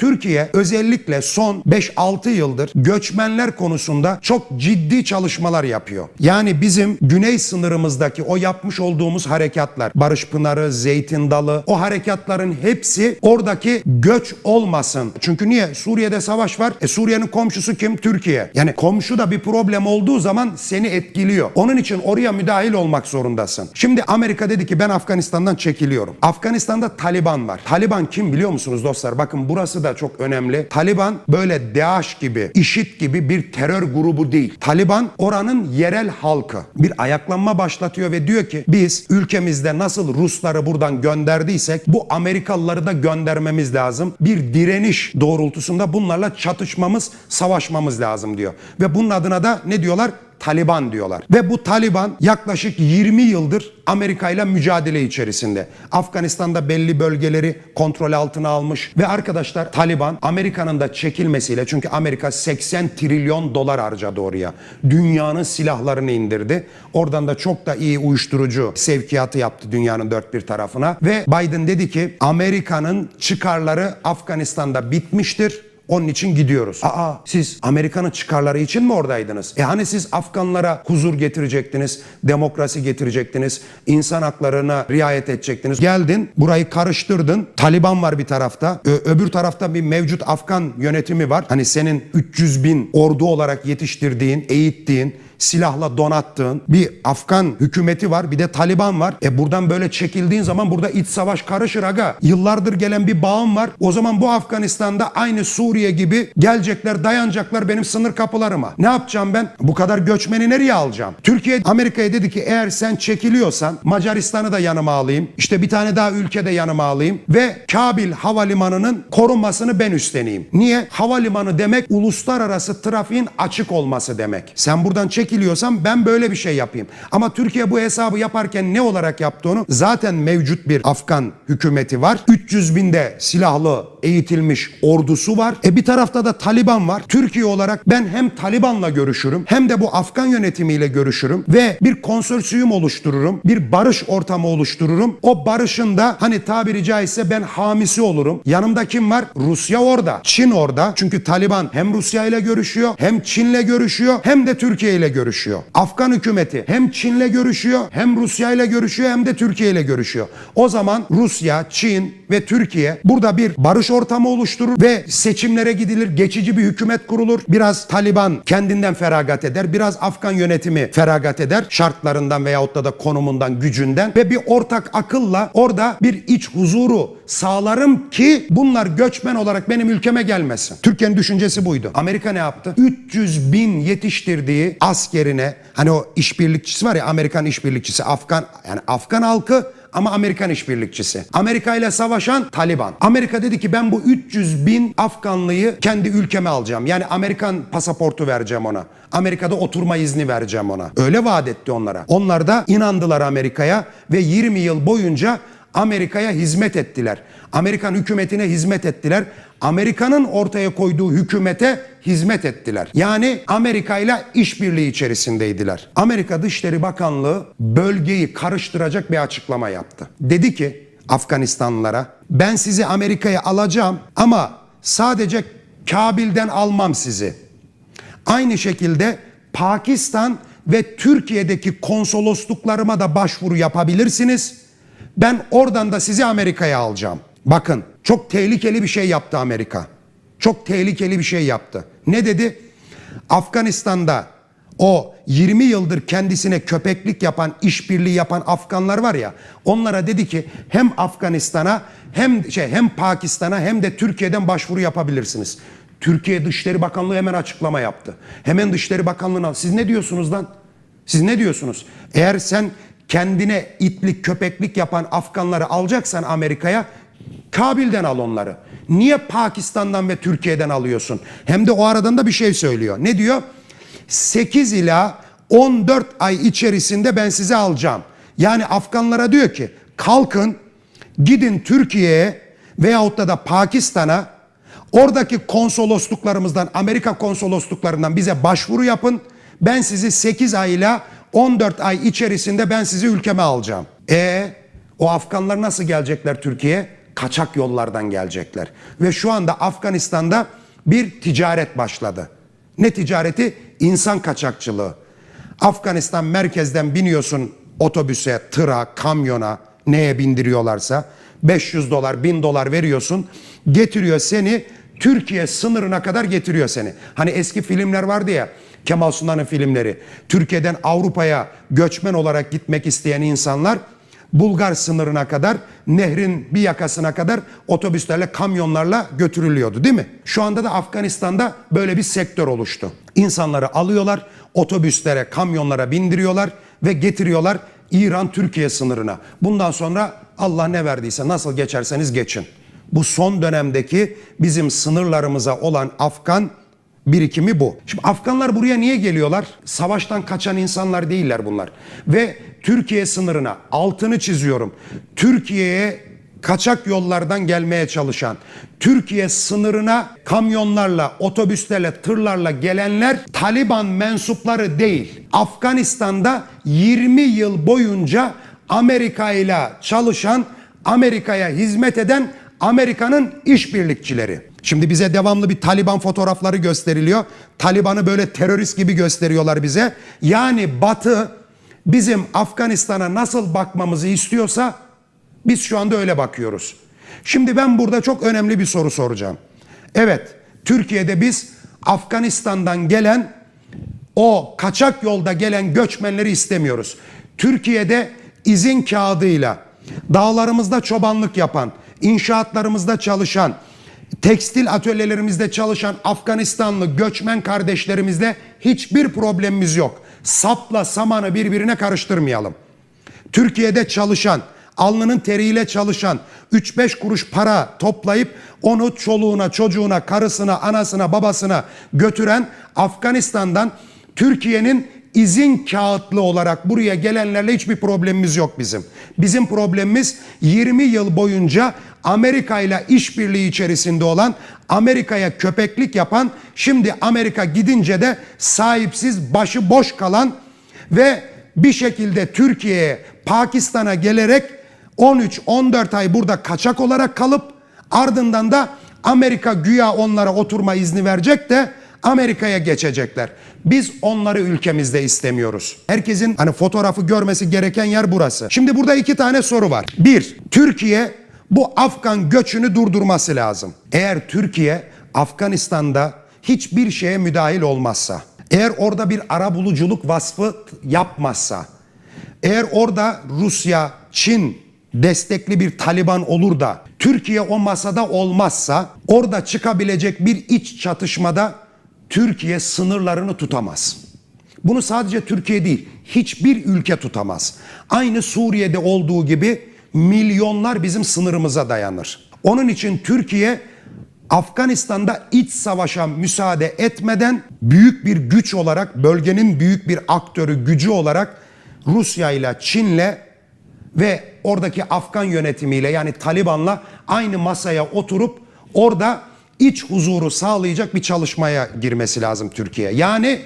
Türkiye özellikle son 5-6 yıldır göçmenler konusunda çok ciddi çalışmalar yapıyor. Yani bizim güney sınırımızdaki o yapmış olduğumuz harekatlar, Barış Pınarı, Zeytin Dalı, o harekatların hepsi oradaki göç olmasın. Çünkü niye? Suriye'de savaş var. E Suriye'nin komşusu kim? Türkiye. Yani komşu da bir problem olduğu zaman seni etkiliyor. Onun için oraya müdahil olmak zorundasın. Şimdi Amerika dedi ki ben Afganistan'dan çekiliyorum. Afganistan'da Taliban var. Taliban kim biliyor musunuz dostlar? Bakın burası da çok önemli. Taliban böyle DAEŞ gibi, IŞİD gibi bir terör grubu değil. Taliban oranın yerel halkı. Bir ayaklanma başlatıyor ve diyor ki biz ülkemizde nasıl Rusları buradan gönderdiysek bu Amerikalıları da göndermemiz lazım. Bir direniş doğrultusunda bunlarla çatışmamız, savaşmamız lazım diyor. Ve bunun adına da ne diyorlar? Taliban diyorlar. Ve bu Taliban yaklaşık 20 yıldır Amerika ile mücadele içerisinde. Afganistan'da belli bölgeleri kontrol altına almış ve arkadaşlar Taliban Amerika'nın da çekilmesiyle çünkü Amerika 80 trilyon dolar harcadı oraya. Dünyanın silahlarını indirdi. Oradan da çok da iyi uyuşturucu sevkiyatı yaptı dünyanın dört bir tarafına ve Biden dedi ki Amerika'nın çıkarları Afganistan'da bitmiştir. Onun için gidiyoruz. Aa siz Amerika'nın çıkarları için mi oradaydınız? E hani siz Afganlara huzur getirecektiniz, demokrasi getirecektiniz, insan haklarına riayet edecektiniz. Geldin, burayı karıştırdın. Taliban var bir tarafta. Ö- öbür tarafta bir mevcut Afgan yönetimi var. Hani senin 300 bin ordu olarak yetiştirdiğin, eğittiğin, silahla donattığın bir Afgan hükümeti var bir de Taliban var. E buradan böyle çekildiğin zaman burada iç savaş karışır aga. Yıllardır gelen bir bağım var. O zaman bu Afganistan'da aynı Suriye gibi gelecekler dayanacaklar benim sınır kapılarıma. Ne yapacağım ben? Bu kadar göçmeni nereye alacağım? Türkiye Amerika'ya dedi ki eğer sen çekiliyorsan Macaristan'ı da yanıma alayım. İşte bir tane daha ülke de yanıma alayım. Ve Kabil Havalimanı'nın korunmasını ben üstleneyim. Niye? Havalimanı demek uluslararası trafiğin açık olması demek. Sen buradan çekiliyorsan ben böyle bir şey yapayım. Ama Türkiye bu hesabı yaparken ne olarak yaptı? Zaten mevcut bir Afgan hükümeti var. 300 binde silahlı eğitilmiş ordusu var. E bir tarafta da Taliban var. Türkiye olarak ben hem Taliban'la görüşürüm hem de bu Afgan yönetimiyle görüşürüm ve bir konsorsiyum oluştururum. Bir barış ortamı oluştururum. O barışın da hani tabiri caizse ben hamisi olurum. Yanımda kim var? Rusya orada. Çin orada. Çünkü Taliban hem Rusya ile görüşüyor hem Çin'le görüşüyor hem de Türkiye ile görüşüyor. Afgan hükümeti hem Çin'le görüşüyor hem Rusya ile görüşüyor hem de Türkiye ile görüşüyor. O zaman Rusya, Çin ve Türkiye burada bir barış ortamı oluşturur ve seçimlere gidilir. Geçici bir hükümet kurulur. Biraz Taliban kendinden feragat eder. Biraz Afgan yönetimi feragat eder. Şartlarından veyahut da, da konumundan, gücünden ve bir ortak akılla orada bir iç huzuru sağlarım ki bunlar göçmen olarak benim ülkeme gelmesin. Türkiye'nin düşüncesi buydu. Amerika ne yaptı? 300 bin yetiştirdiği askerine hani o işbirlikçisi var ya Amerikan işbirlikçisi Afgan yani Afgan halkı ama Amerikan işbirlikçisi. Amerika ile savaşan Taliban. Amerika dedi ki ben bu 300 bin Afganlıyı kendi ülkeme alacağım. Yani Amerikan pasaportu vereceğim ona. Amerika'da oturma izni vereceğim ona. Öyle vaat etti onlara. Onlar da inandılar Amerika'ya ve 20 yıl boyunca Amerika'ya hizmet ettiler. Amerikan hükümetine hizmet ettiler. Amerika'nın ortaya koyduğu hükümete hizmet ettiler. Yani Amerika ile işbirliği içerisindeydiler. Amerika Dışişleri Bakanlığı bölgeyi karıştıracak bir açıklama yaptı. Dedi ki Afganistanlılara ben sizi Amerika'ya alacağım ama sadece Kabil'den almam sizi. Aynı şekilde Pakistan ve Türkiye'deki konsolosluklarıma da başvuru yapabilirsiniz. Ben oradan da sizi Amerika'ya alacağım. Bakın çok tehlikeli bir şey yaptı Amerika. Çok tehlikeli bir şey yaptı. Ne dedi? Afganistan'da o 20 yıldır kendisine köpeklik yapan, işbirliği yapan Afganlar var ya, onlara dedi ki hem Afganistan'a hem şey hem Pakistan'a hem de Türkiye'den başvuru yapabilirsiniz. Türkiye Dışişleri Bakanlığı hemen açıklama yaptı. Hemen Dışişleri Bakanlığı'na siz ne diyorsunuz lan? Siz ne diyorsunuz? Eğer sen kendine itlik köpeklik yapan Afganları alacaksan Amerika'ya Kabil'den al onları. Niye Pakistan'dan ve Türkiye'den alıyorsun? Hem de o aradan da bir şey söylüyor. Ne diyor? 8 ila 14 ay içerisinde ben sizi alacağım. Yani Afganlara diyor ki kalkın gidin Türkiye'ye veyahut da da Pakistan'a oradaki konsolosluklarımızdan Amerika konsolosluklarından bize başvuru yapın. Ben sizi 8 ay ile 14 ay içerisinde ben sizi ülkeme alacağım. E o Afganlar nasıl gelecekler Türkiye'ye? Kaçak yollardan gelecekler. Ve şu anda Afganistan'da bir ticaret başladı. Ne ticareti? İnsan kaçakçılığı. Afganistan merkezden biniyorsun otobüse, tıra, kamyona, neye bindiriyorlarsa 500 dolar, 1000 dolar veriyorsun. Getiriyor seni Türkiye sınırına kadar getiriyor seni. Hani eski filmler vardı ya Kemal Sunal'ın filmleri. Türkiye'den Avrupa'ya göçmen olarak gitmek isteyen insanlar Bulgar sınırına kadar, nehrin bir yakasına kadar otobüslerle, kamyonlarla götürülüyordu değil mi? Şu anda da Afganistan'da böyle bir sektör oluştu. İnsanları alıyorlar, otobüslere, kamyonlara bindiriyorlar ve getiriyorlar İran-Türkiye sınırına. Bundan sonra Allah ne verdiyse nasıl geçerseniz geçin. Bu son dönemdeki bizim sınırlarımıza olan Afgan birikimi bu. Şimdi Afganlar buraya niye geliyorlar? Savaştan kaçan insanlar değiller bunlar. Ve Türkiye sınırına altını çiziyorum. Türkiye'ye kaçak yollardan gelmeye çalışan, Türkiye sınırına kamyonlarla, otobüslerle, tırlarla gelenler Taliban mensupları değil. Afganistan'da 20 yıl boyunca Amerika ile çalışan, Amerika'ya hizmet eden Amerika'nın işbirlikçileri. Şimdi bize devamlı bir Taliban fotoğrafları gösteriliyor. Taliban'ı böyle terörist gibi gösteriyorlar bize. Yani Batı bizim Afganistan'a nasıl bakmamızı istiyorsa biz şu anda öyle bakıyoruz. Şimdi ben burada çok önemli bir soru soracağım. Evet, Türkiye'de biz Afganistan'dan gelen o kaçak yolda gelen göçmenleri istemiyoruz. Türkiye'de izin kağıdıyla dağlarımızda çobanlık yapan, inşaatlarımızda çalışan, tekstil atölyelerimizde çalışan Afganistanlı göçmen kardeşlerimizle hiçbir problemimiz yok. Sapla samanı birbirine karıştırmayalım. Türkiye'de çalışan, alnının teriyle çalışan, 3-5 kuruş para toplayıp onu çoluğuna, çocuğuna, karısına, anasına, babasına götüren Afganistan'dan Türkiye'nin izin kağıtlı olarak buraya gelenlerle hiçbir problemimiz yok bizim. Bizim problemimiz 20 yıl boyunca Amerika ile işbirliği içerisinde olan, Amerika'ya köpeklik yapan, şimdi Amerika gidince de sahipsiz, başı boş kalan ve bir şekilde Türkiye'ye, Pakistan'a gelerek 13-14 ay burada kaçak olarak kalıp ardından da Amerika güya onlara oturma izni verecek de Amerika'ya geçecekler. Biz onları ülkemizde istemiyoruz. Herkesin hani fotoğrafı görmesi gereken yer burası. Şimdi burada iki tane soru var. Bir, Türkiye bu Afgan göçünü durdurması lazım. Eğer Türkiye Afganistan'da hiçbir şeye müdahil olmazsa, eğer orada bir ara buluculuk vasfı yapmazsa, eğer orada Rusya, Çin destekli bir Taliban olur da Türkiye o masada olmazsa orada çıkabilecek bir iç çatışmada Türkiye sınırlarını tutamaz. Bunu sadece Türkiye değil, hiçbir ülke tutamaz. Aynı Suriye'de olduğu gibi milyonlar bizim sınırımıza dayanır. Onun için Türkiye Afganistan'da iç savaşa müsaade etmeden büyük bir güç olarak, bölgenin büyük bir aktörü, gücü olarak Rusya ile Çin'le ve oradaki Afgan yönetimiyle yani Taliban'la aynı masaya oturup orada iç huzuru sağlayacak bir çalışmaya girmesi lazım Türkiye. Yani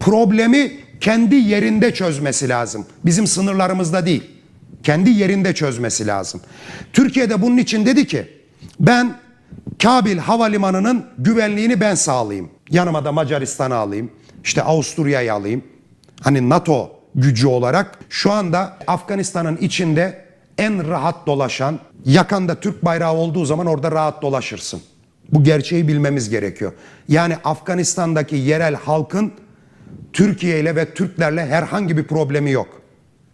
problemi kendi yerinde çözmesi lazım. Bizim sınırlarımızda değil. Kendi yerinde çözmesi lazım. Türkiye'de bunun için dedi ki ben Kabil Havalimanı'nın güvenliğini ben sağlayayım. Yanıma da Macaristan'ı alayım. İşte Avusturya'yı alayım. Hani NATO gücü olarak şu anda Afganistan'ın içinde en rahat dolaşan, yakanda Türk bayrağı olduğu zaman orada rahat dolaşırsın. Bu gerçeği bilmemiz gerekiyor. Yani Afganistan'daki yerel halkın Türkiye ile ve Türklerle herhangi bir problemi yok.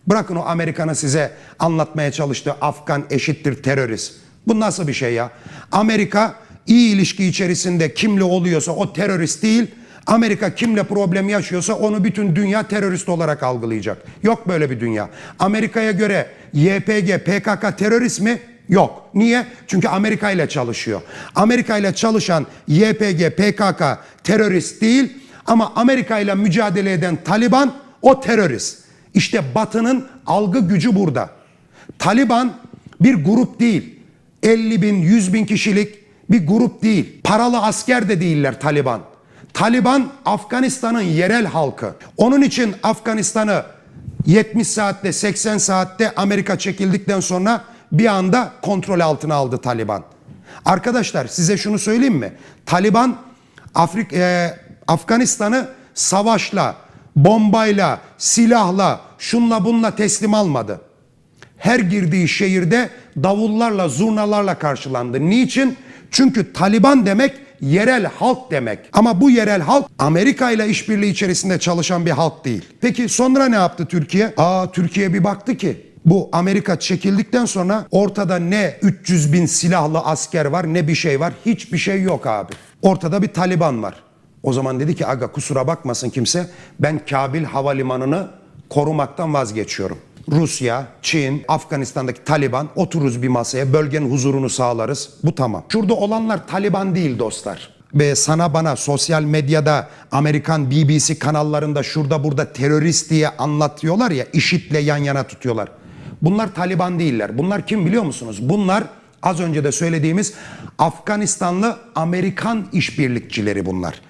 Bırakın o Amerikan'ı size anlatmaya çalıştığı Afgan eşittir terörist. Bu nasıl bir şey ya? Amerika iyi ilişki içerisinde kimle oluyorsa o terörist değil. Amerika kimle problem yaşıyorsa onu bütün dünya terörist olarak algılayacak. Yok böyle bir dünya. Amerika'ya göre YPG, PKK terörist mi? Yok. Niye? Çünkü Amerika ile çalışıyor. Amerika ile çalışan YPG, PKK terörist değil ama Amerika ile mücadele eden Taliban o terörist. İşte Batı'nın algı gücü burada. Taliban bir grup değil. 50 bin, 100 bin kişilik bir grup değil. Paralı asker de değiller Taliban. Taliban Afganistan'ın yerel halkı. Onun için Afganistan'ı 70 saatte 80 saatte Amerika çekildikten sonra bir anda kontrol altına aldı Taliban. Arkadaşlar size şunu söyleyeyim mi? Taliban Afrik e, Afganistan'ı savaşla, bombayla, silahla, şunla bunla teslim almadı. Her girdiği şehirde davullarla, zurnalarla karşılandı. Niçin? Çünkü Taliban demek yerel halk demek. Ama bu yerel halk Amerika ile işbirliği içerisinde çalışan bir halk değil. Peki sonra ne yaptı Türkiye? Aa Türkiye bir baktı ki bu Amerika çekildikten sonra ortada ne 300 bin silahlı asker var ne bir şey var. Hiçbir şey yok abi. Ortada bir Taliban var. O zaman dedi ki aga kusura bakmasın kimse ben Kabil havalimanını korumaktan vazgeçiyorum. Rusya, Çin, Afganistan'daki Taliban otururuz bir masaya bölgenin huzurunu sağlarız. Bu tamam. Şurada olanlar Taliban değil dostlar. Ve sana bana sosyal medyada Amerikan BBC kanallarında şurada burada terörist diye anlatıyorlar ya IŞİD'le yan yana tutuyorlar. Bunlar Taliban değiller. Bunlar kim biliyor musunuz? Bunlar az önce de söylediğimiz Afganistanlı Amerikan işbirlikçileri bunlar.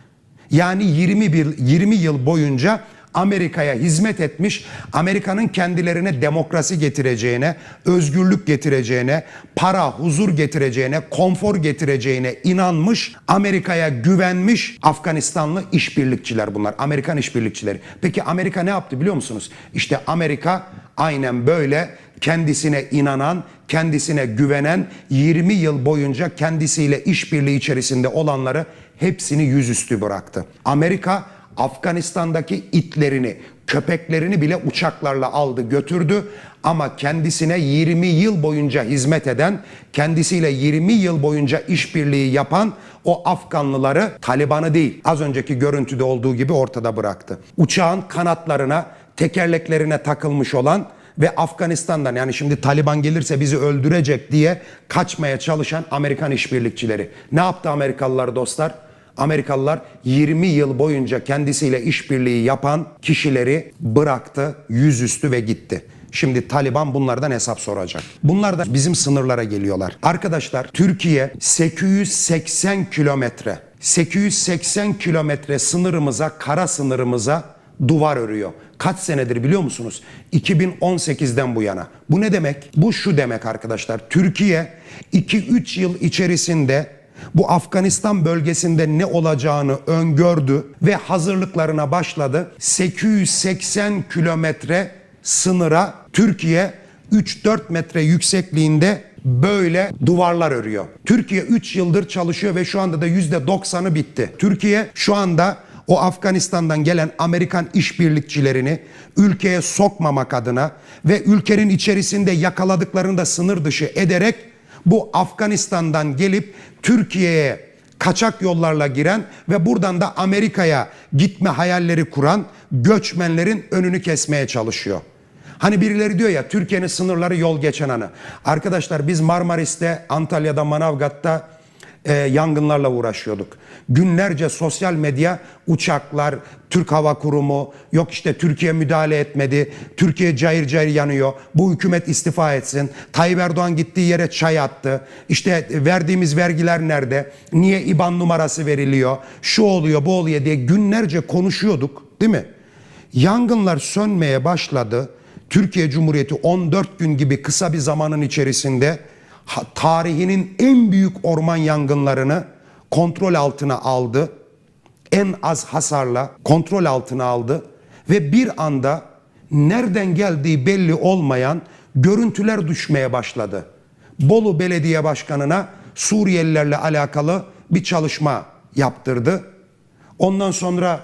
Yani 21 20 yıl boyunca Amerika'ya hizmet etmiş, Amerika'nın kendilerine demokrasi getireceğine, özgürlük getireceğine, para, huzur getireceğine, konfor getireceğine inanmış, Amerika'ya güvenmiş Afganistanlı işbirlikçiler bunlar. Amerikan işbirlikçileri. Peki Amerika ne yaptı biliyor musunuz? İşte Amerika aynen böyle kendisine inanan, kendisine güvenen 20 yıl boyunca kendisiyle işbirliği içerisinde olanları hepsini yüzüstü bıraktı. Amerika Afganistan'daki itlerini, köpeklerini bile uçaklarla aldı götürdü ama kendisine 20 yıl boyunca hizmet eden, kendisiyle 20 yıl boyunca işbirliği yapan o Afganlıları Taliban'ı değil az önceki görüntüde olduğu gibi ortada bıraktı. Uçağın kanatlarına, tekerleklerine takılmış olan ve Afganistan'dan yani şimdi Taliban gelirse bizi öldürecek diye kaçmaya çalışan Amerikan işbirlikçileri. Ne yaptı Amerikalılar dostlar? Amerikalılar 20 yıl boyunca kendisiyle işbirliği yapan kişileri bıraktı, yüzüstü ve gitti. Şimdi Taliban bunlardan hesap soracak. Bunlar da bizim sınırlara geliyorlar. Arkadaşlar Türkiye 880 kilometre, 880 kilometre sınırımıza, kara sınırımıza duvar örüyor. Kaç senedir biliyor musunuz? 2018'den bu yana. Bu ne demek? Bu şu demek arkadaşlar. Türkiye 2-3 yıl içerisinde bu Afganistan bölgesinde ne olacağını öngördü ve hazırlıklarına başladı. 880 kilometre sınıra Türkiye 3-4 metre yüksekliğinde böyle duvarlar örüyor. Türkiye 3 yıldır çalışıyor ve şu anda da %90'ı bitti. Türkiye şu anda o Afganistan'dan gelen Amerikan işbirlikçilerini ülkeye sokmamak adına ve ülkenin içerisinde yakaladıklarını da sınır dışı ederek bu Afganistan'dan gelip Türkiye'ye kaçak yollarla giren ve buradan da Amerika'ya gitme hayalleri kuran göçmenlerin önünü kesmeye çalışıyor. Hani birileri diyor ya Türkiye'nin sınırları yol geçen anı. Arkadaşlar biz Marmaris'te, Antalya'da, Manavgat'ta e, yangınlarla uğraşıyorduk. Günlerce sosyal medya uçaklar, Türk Hava Kurumu, yok işte Türkiye müdahale etmedi, Türkiye cayır cayır yanıyor, bu hükümet istifa etsin, Tayyip Erdoğan gittiği yere çay attı, işte verdiğimiz vergiler nerede, niye IBAN numarası veriliyor, şu oluyor bu oluyor diye günlerce konuşuyorduk değil mi? Yangınlar sönmeye başladı. Türkiye Cumhuriyeti 14 gün gibi kısa bir zamanın içerisinde tarihinin en büyük orman yangınlarını kontrol altına aldı. En az hasarla kontrol altına aldı ve bir anda nereden geldiği belli olmayan görüntüler düşmeye başladı. Bolu Belediye Başkanı'na Suriyelilerle alakalı bir çalışma yaptırdı. Ondan sonra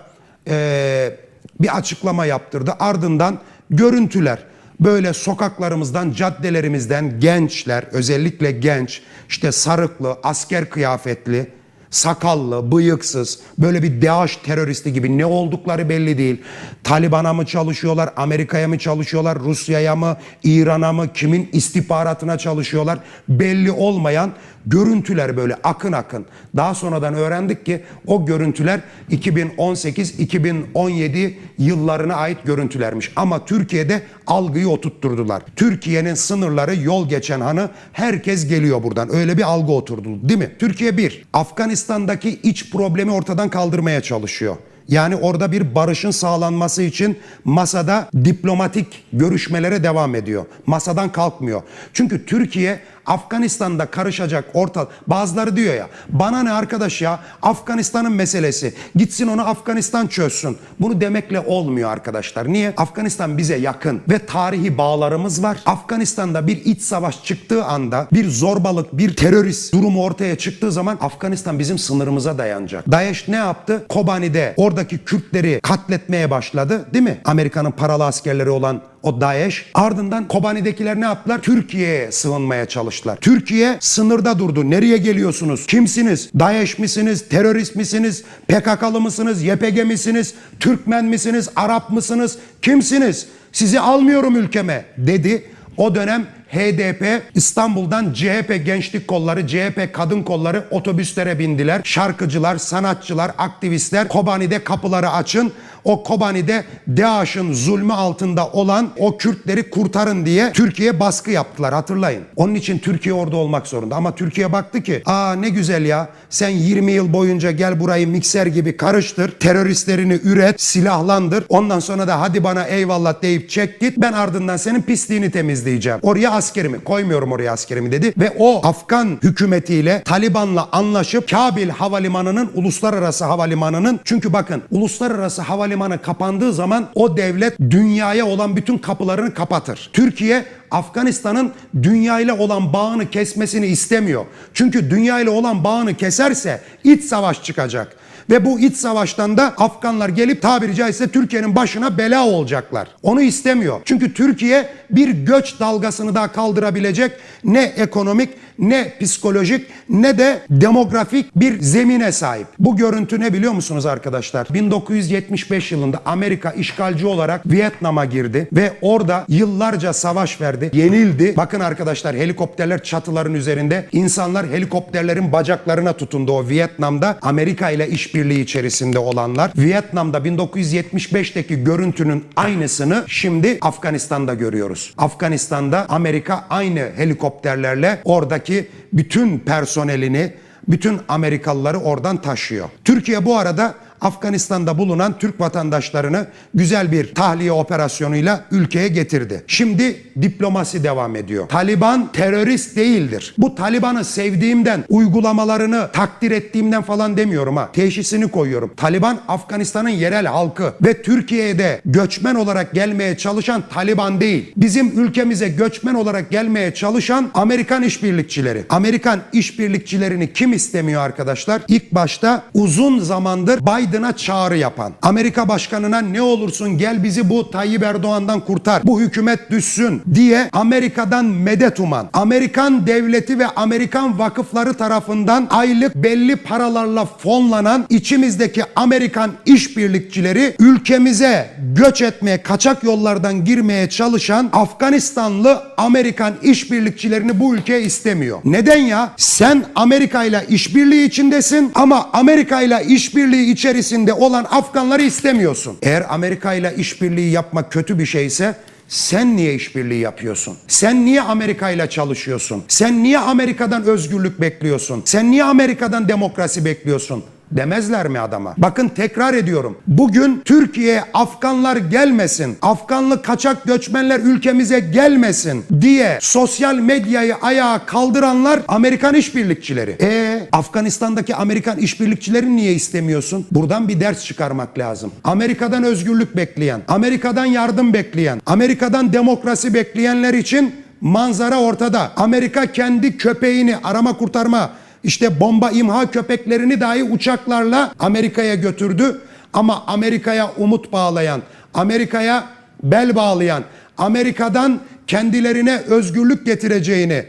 eee, bir açıklama yaptırdı. Ardından görüntüler böyle sokaklarımızdan, caddelerimizden gençler, özellikle genç, işte sarıklı, asker kıyafetli, sakallı, bıyıksız, böyle bir DAEŞ teröristi gibi ne oldukları belli değil. Taliban'a mı çalışıyorlar, Amerika'ya mı çalışıyorlar, Rusya'ya mı, İran'a mı, kimin istihbaratına çalışıyorlar belli olmayan görüntüler böyle akın akın. Daha sonradan öğrendik ki o görüntüler 2018-2017 yıllarına ait görüntülermiş. Ama Türkiye'de algıyı oturtturdular. Türkiye'nin sınırları yol geçen hanı herkes geliyor buradan. Öyle bir algı oturdu değil mi? Türkiye bir, Afganistan'daki iç problemi ortadan kaldırmaya çalışıyor. Yani orada bir barışın sağlanması için masada diplomatik görüşmelere devam ediyor. Masadan kalkmıyor. Çünkü Türkiye Afganistan'da karışacak orta bazıları diyor ya bana ne arkadaş ya Afganistan'ın meselesi gitsin onu Afganistan çözsün. Bunu demekle olmuyor arkadaşlar. Niye? Afganistan bize yakın ve tarihi bağlarımız var. Afganistan'da bir iç savaş çıktığı anda bir zorbalık, bir terörist durumu ortaya çıktığı zaman Afganistan bizim sınırımıza dayanacak. DAEŞ ne yaptı? Kobani'de oradaki Kürtleri katletmeye başladı değil mi? Amerika'nın paralı askerleri olan o DAEŞ. Ardından Kobani'dekiler ne yaptılar? Türkiye'ye sığınmaya çalıştılar. Türkiye sınırda durdu. Nereye geliyorsunuz? Kimsiniz? DAEŞ misiniz? Terörist misiniz? PKK'lı mısınız? YPG misiniz? Türkmen misiniz? Arap mısınız? Kimsiniz? Sizi almıyorum ülkeme dedi. O dönem HDP İstanbul'dan CHP gençlik kolları, CHP kadın kolları otobüslere bindiler. Şarkıcılar, sanatçılar, aktivistler Kobani'de kapıları açın. O Kobani'de DAEŞ'in zulmü altında olan o Kürtleri kurtarın diye Türkiye baskı yaptılar hatırlayın. Onun için Türkiye orada olmak zorunda. Ama Türkiye baktı ki aa ne güzel ya sen 20 yıl boyunca gel burayı mikser gibi karıştır. Teröristlerini üret, silahlandır. Ondan sonra da hadi bana eyvallah deyip çek git. Ben ardından senin pisliğini temizleyeceğim. Oraya askerimi koymuyorum oraya askerimi dedi. Ve o Afgan hükümetiyle Taliban'la anlaşıp Kabil havalimanının uluslararası havalimanının çünkü bakın uluslararası havalimanı kapandığı zaman o devlet dünyaya olan bütün kapılarını kapatır. Türkiye Afganistan'ın dünya ile olan bağını kesmesini istemiyor. Çünkü dünya ile olan bağını keserse iç savaş çıkacak. Ve bu iç savaştan da Afganlar gelip tabiri caizse Türkiye'nin başına bela olacaklar. Onu istemiyor. Çünkü Türkiye bir göç dalgasını daha kaldırabilecek ne ekonomik ne psikolojik ne de demografik bir zemine sahip. Bu görüntü ne biliyor musunuz arkadaşlar? 1975 yılında Amerika işgalci olarak Vietnam'a girdi ve orada yıllarca savaş verdi. Yenildi. Bakın arkadaşlar helikopterler çatıların üzerinde. İnsanlar helikopterlerin bacaklarına tutundu o Vietnam'da Amerika ile işbirliği içerisinde olanlar. Vietnam'da 1975'teki görüntünün aynısını şimdi Afganistan'da görüyoruz. Afganistan'da Amerika aynı helikopterlerle oradaki bütün personelini, bütün Amerikalıları oradan taşıyor. Türkiye bu arada Afganistan'da bulunan Türk vatandaşlarını güzel bir tahliye operasyonuyla ülkeye getirdi. Şimdi diplomasi devam ediyor. Taliban terörist değildir. Bu Taliban'ı sevdiğimden, uygulamalarını takdir ettiğimden falan demiyorum ha. Teşhisini koyuyorum. Taliban Afganistan'ın yerel halkı ve Türkiye'de göçmen olarak gelmeye çalışan Taliban değil. Bizim ülkemize göçmen olarak gelmeye çalışan Amerikan işbirlikçileri. Amerikan işbirlikçilerini kim istemiyor arkadaşlar? İlk başta uzun zamandır Biden'a çağrı yapan. Amerika başkanına ne olursun gel bizi bu Tayyip Erdoğan'dan kurtar. Bu hükümet düşsün diye Amerika'dan medet uman. Amerikan devleti ve Amerikan vakıfları tarafından aylık belli paralarla fonlanan içimizdeki Amerikan işbirlikçileri ülkemize göç etmeye, kaçak yollardan girmeye çalışan Afganistanlı Amerikan işbirlikçilerini bu ülke istemiyor. Neden ya? Sen Amerika ile işbirliği içindesin ama Amerika ile işbirliği içerisinde olan Afganları istemiyorsun. Eğer Amerika ile işbirliği yapmak kötü bir şeyse sen niye işbirliği yapıyorsun? Sen niye Amerika ile çalışıyorsun? Sen niye Amerika'dan özgürlük bekliyorsun? Sen niye Amerika'dan demokrasi bekliyorsun? Demezler mi adama? Bakın tekrar ediyorum. Bugün Türkiye'ye Afganlar gelmesin, Afganlı kaçak göçmenler ülkemize gelmesin diye sosyal medyayı ayağa kaldıranlar Amerikan işbirlikçileri. E Afganistan'daki Amerikan işbirlikçilerini niye istemiyorsun? Buradan bir ders çıkarmak lazım. Amerika'dan özgürlük bekleyen, Amerika'dan yardım bekleyen, Amerika'dan demokrasi bekleyenler için manzara ortada. Amerika kendi köpeğini arama kurtarma işte bomba imha köpeklerini dahi uçaklarla Amerika'ya götürdü. Ama Amerika'ya umut bağlayan, Amerika'ya bel bağlayan, Amerika'dan kendilerine özgürlük getireceğini,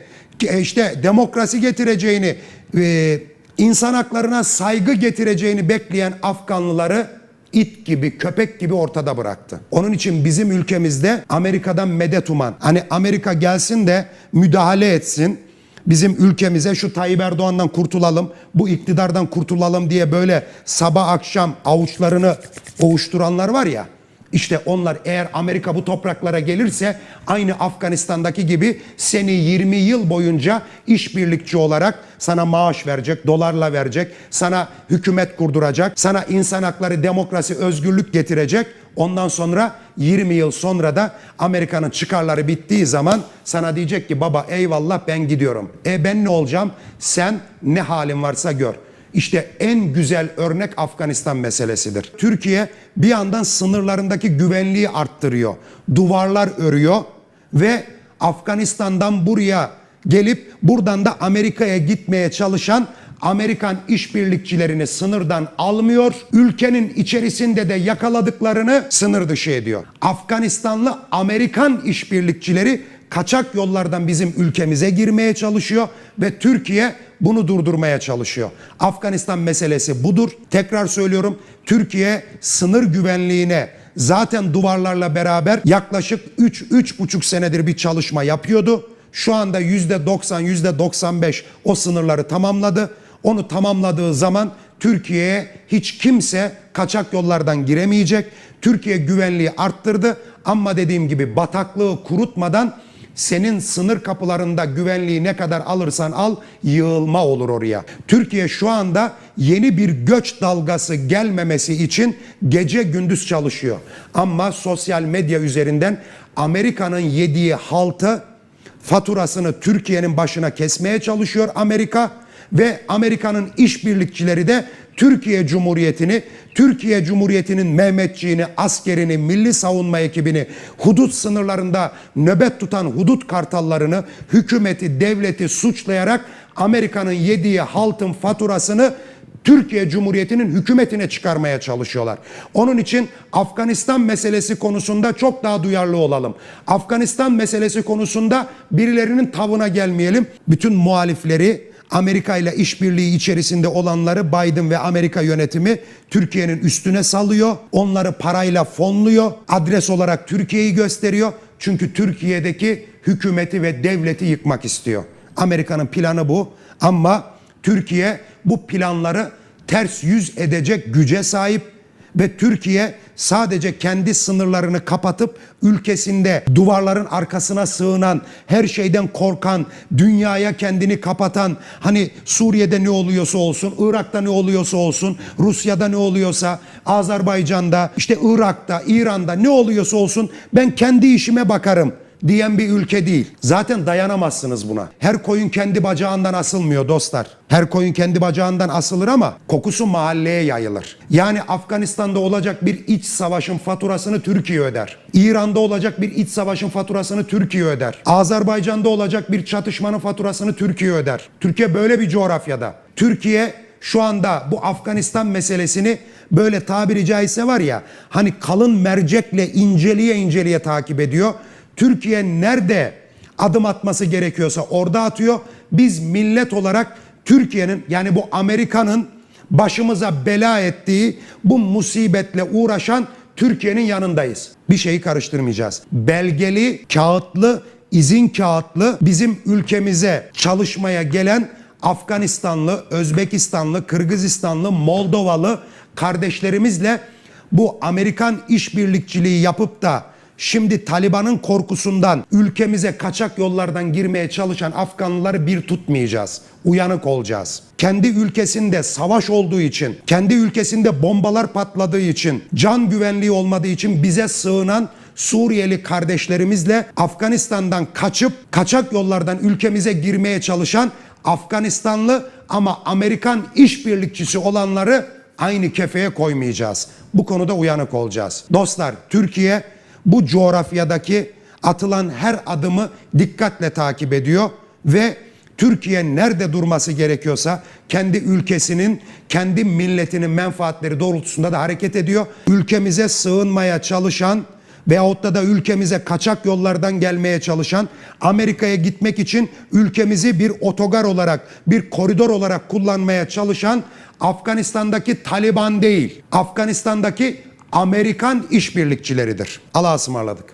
işte demokrasi getireceğini, e, insan haklarına saygı getireceğini bekleyen Afganlıları it gibi, köpek gibi ortada bıraktı. Onun için bizim ülkemizde Amerika'dan medet uman, hani Amerika gelsin de müdahale etsin, bizim ülkemize şu Tayyip Erdoğan'dan kurtulalım, bu iktidardan kurtulalım diye böyle sabah akşam avuçlarını ovuşturanlar var ya, İşte onlar eğer Amerika bu topraklara gelirse aynı Afganistan'daki gibi seni 20 yıl boyunca işbirlikçi olarak sana maaş verecek, dolarla verecek, sana hükümet kurduracak, sana insan hakları, demokrasi, özgürlük getirecek. Ondan sonra 20 yıl sonra da Amerika'nın çıkarları bittiği zaman sana diyecek ki baba eyvallah ben gidiyorum. E ben ne olacağım? Sen ne halin varsa gör. İşte en güzel örnek Afganistan meselesidir. Türkiye bir yandan sınırlarındaki güvenliği arttırıyor. Duvarlar örüyor ve Afganistan'dan buraya gelip buradan da Amerika'ya gitmeye çalışan Amerikan işbirlikçilerini sınırdan almıyor. Ülkenin içerisinde de yakaladıklarını sınır dışı ediyor. Afganistanlı Amerikan işbirlikçileri kaçak yollardan bizim ülkemize girmeye çalışıyor ve Türkiye bunu durdurmaya çalışıyor. Afganistan meselesi budur. Tekrar söylüyorum Türkiye sınır güvenliğine zaten duvarlarla beraber yaklaşık 3-3,5 senedir bir çalışma yapıyordu. Şu anda %90, %95 o sınırları tamamladı. Onu tamamladığı zaman Türkiye'ye hiç kimse kaçak yollardan giremeyecek. Türkiye güvenliği arttırdı ama dediğim gibi bataklığı kurutmadan senin sınır kapılarında güvenliği ne kadar alırsan al yığılma olur oraya. Türkiye şu anda yeni bir göç dalgası gelmemesi için gece gündüz çalışıyor. Ama sosyal medya üzerinden Amerika'nın yediği haltı faturasını Türkiye'nin başına kesmeye çalışıyor Amerika ve Amerika'nın işbirlikçileri de Türkiye Cumhuriyeti'ni, Türkiye Cumhuriyeti'nin Mehmetçiğini, askerini, milli savunma ekibini, hudut sınırlarında nöbet tutan hudut kartallarını, hükümeti, devleti suçlayarak Amerika'nın yediği haltın faturasını Türkiye Cumhuriyeti'nin hükümetine çıkarmaya çalışıyorlar. Onun için Afganistan meselesi konusunda çok daha duyarlı olalım. Afganistan meselesi konusunda birilerinin tavına gelmeyelim. Bütün muhalifleri Amerika ile işbirliği içerisinde olanları Biden ve Amerika yönetimi Türkiye'nin üstüne salıyor. Onları parayla fonluyor. Adres olarak Türkiye'yi gösteriyor. Çünkü Türkiye'deki hükümeti ve devleti yıkmak istiyor. Amerika'nın planı bu. Ama Türkiye bu planları ters yüz edecek güce sahip ve Türkiye sadece kendi sınırlarını kapatıp ülkesinde duvarların arkasına sığınan, her şeyden korkan, dünyaya kendini kapatan, hani Suriye'de ne oluyorsa olsun, Irak'ta ne oluyorsa olsun, Rusya'da ne oluyorsa, Azerbaycan'da, işte Irak'ta, İran'da ne oluyorsa olsun ben kendi işime bakarım diyen bir ülke değil. Zaten dayanamazsınız buna. Her koyun kendi bacağından asılmıyor dostlar. Her koyun kendi bacağından asılır ama kokusu mahalleye yayılır. Yani Afganistan'da olacak bir iç savaşın faturasını Türkiye öder. İran'da olacak bir iç savaşın faturasını Türkiye öder. Azerbaycan'da olacak bir çatışmanın faturasını Türkiye öder. Türkiye böyle bir coğrafyada. Türkiye şu anda bu Afganistan meselesini böyle tabiri caizse var ya hani kalın mercekle inceliye inceliye takip ediyor. Türkiye nerede adım atması gerekiyorsa orada atıyor. Biz millet olarak Türkiye'nin yani bu Amerika'nın başımıza bela ettiği bu musibetle uğraşan Türkiye'nin yanındayız. Bir şeyi karıştırmayacağız. Belgeli, kağıtlı, izin kağıtlı bizim ülkemize çalışmaya gelen Afganistanlı, Özbekistanlı, Kırgızistanlı, Moldovalı kardeşlerimizle bu Amerikan işbirlikçiliği yapıp da Şimdi Taliban'ın korkusundan ülkemize kaçak yollardan girmeye çalışan Afganlıları bir tutmayacağız. Uyanık olacağız. Kendi ülkesinde savaş olduğu için, kendi ülkesinde bombalar patladığı için, can güvenliği olmadığı için bize sığınan Suriyeli kardeşlerimizle Afganistan'dan kaçıp kaçak yollardan ülkemize girmeye çalışan Afganistanlı ama Amerikan işbirlikçisi olanları aynı kefeye koymayacağız. Bu konuda uyanık olacağız. Dostlar Türkiye bu coğrafyadaki atılan her adımı dikkatle takip ediyor ve Türkiye nerede durması gerekiyorsa kendi ülkesinin, kendi milletinin menfaatleri doğrultusunda da hareket ediyor. Ülkemize sığınmaya çalışan veyahut da da ülkemize kaçak yollardan gelmeye çalışan, Amerika'ya gitmek için ülkemizi bir otogar olarak, bir koridor olarak kullanmaya çalışan Afganistan'daki Taliban değil, Afganistan'daki Amerikan işbirlikçileridir. Allah'a ısmarladık.